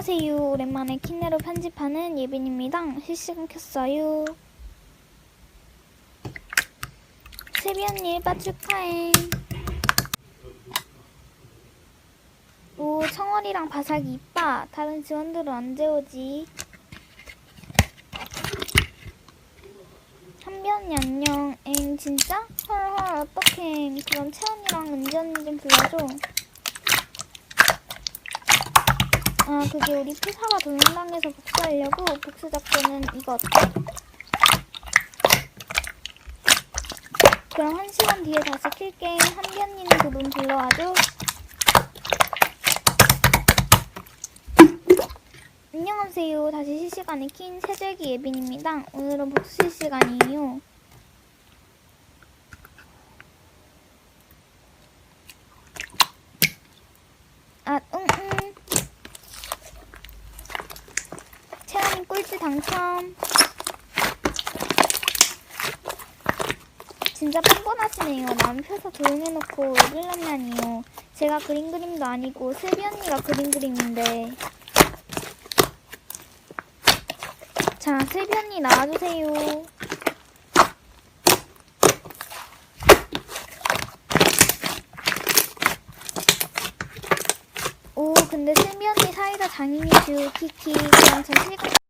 안녕하세요. 오랜만에 킨네로 편집하는 예빈입니다. 실시간 켰어요. 세비 언니 일바 축하해. 오, 청월이랑 바삭이 이빠. 다른 지원들은 언제 오지? 한비 언니 안녕. 엥, 진짜? 헐헐, 어떡해. 그럼 채원이랑 은지 언니 좀 불러줘. 아, 그게 우리 피사가 동영당에서 복수하려고 복수 작전은 이거? 그럼 한 시간 뒤에 다시 킬게. 한비 언니는 그분 불러와줘. 안녕하세요. 다시 실시간에 킨 세절기 예빈입니다. 오늘은 복수 실시간이에요. 아, 꼴찌 당첨. 진짜 뻔뻔하시네요. 남 펴서 조용해놓고 왜 그러냐니요 제가 그림 그림도 아니고 슬비 언니가 그림 그림인데. 자, 슬비 언니 나와주세요. 오, 근데 슬비 언니 사이다 장인이슈 키키. 그럼 저 실컷